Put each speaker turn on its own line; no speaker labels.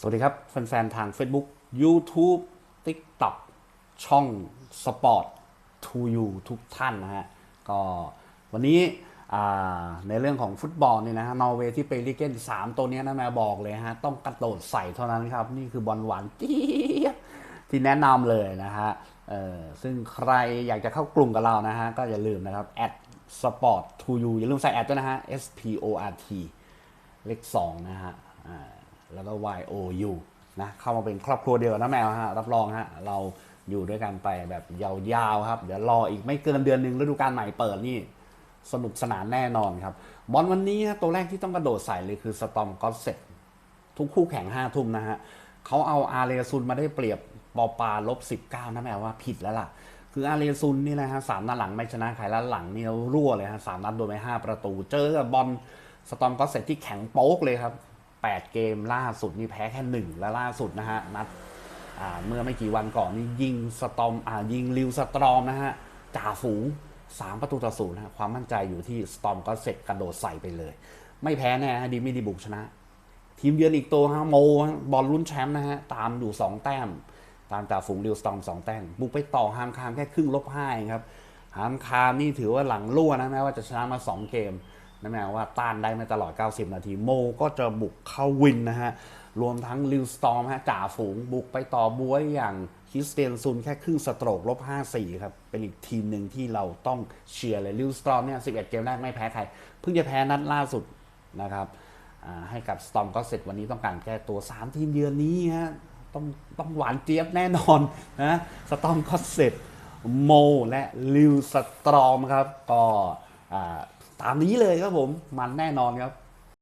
สวัสดีครับ แฟนๆ ทาง Facebook YouTube TikTok ช่อง Sport to You ทุกท่านนะฮะ ก็วันนี้ในเรื่องของฟุตบอลเนี่ยนะฮะนอร์เวย์ที่ไปลิเกน3ตัวเนี้ยนะแม่บอกเลยฮะ ต้องกระโดดใส่เท่านั้นครับ นี่คือบอลหวานจี๊ที่แนะนำเลยนะฮะเออซึ่งใครอยากจะเข้ากลุ่มกับเรานะฮะ ก็อย่าลืมนะครับ at sport to you อย่าลืมใส่แอดด้วยนะฮะ s p o r t เลข2นะฮะ แล้วก็ Y O U นะเข้ามาเป็นครอบครัวเดียวกับน้าแมวฮะรับรองฮะเราอยู่ด้วยกันไปแบบยาวๆครับ เดี๋ยวรออีกไม่เกินเดือนหนึ่งฤดูกาลใหม่เปิดนี่สนุกสนานแน่นอนครับบอลวันนี้ฮะตัวแรกที่ต้องกระโดดใส่เลยคือสตอมก็เสร็จทุกคู่แข่งห้าทุ่มนะฮะเขาเอาอาเรซุนมาได้เปรียบปอปาลบสิบเก้านะแม่ว่าผิดแล้วล่ะ คืออาเรซุนนี่นะฮะสามนัดหลังไม่ชนะใครแล้วหลังนี่รั่วเลยฮะสามนัดโดนไปห้าประตู เจอกับบอลสตอมก็เสร็จที่แข็งโป๊กเลยครับ แปดเกมล่าสุดนี่แพ้แค่หนึ่งและล่าสุดนะฮะนัดเมื่อไม่กี่วันก่อนนี่ยิงสตอมอยิงลิวสตรอมนะฮะจ่าฝูงสามประตูต่อศูนย์นะความมั่นใจอยู่ที่สตอมก็เสร็จกระโดดใส่ไปเลย ไม่แพ้แน่ฮะดีไม่ดีบุกชนะ ทีมเยือนอีกตัวฮะโมบอลลุ้นแชมป์นะฮะตามอยู่ 2 แต้ม ตามจ่าฝูงดิวสตอม 2 แต้มบุกไปต่อฮามคามแค่ครึ่งลบห้าเองครับฮามคามนี่ถือว่าหลังรั่วนะแม้ว่าจะชนะมา 2 เกม นะแม้ว่าต้านได้มาตลอด 90 นาที โมก็จะบุกเข้าวินนะฮะ รวมทั้งลิวสตอมฮะจ่าฝูงบุกไปต่อบวยอย่างคิสเตียนซุนแค่ครึ่งสโตรกลบ 54 ครับ เป็นอีกทีมหนึ่งที่เราต้องเชียร์เลยลิวสตอมเนี่ย 11 เกมแรกไม่แพ้ใคร เพิ่งจะแพ้นัดล่าสุดนะครับให้กับสตอมก็เสร็จวันนี้ต้องการแก้ตัว 3 ทีมเยือนนี้ฮะต้องต้องหวานเจี๊ยบแน่นอนนะสตอมก็เสร็จโมและลิวสตรอมครับก็ ตามนี้เลยครับผมมันแน่นอนครับ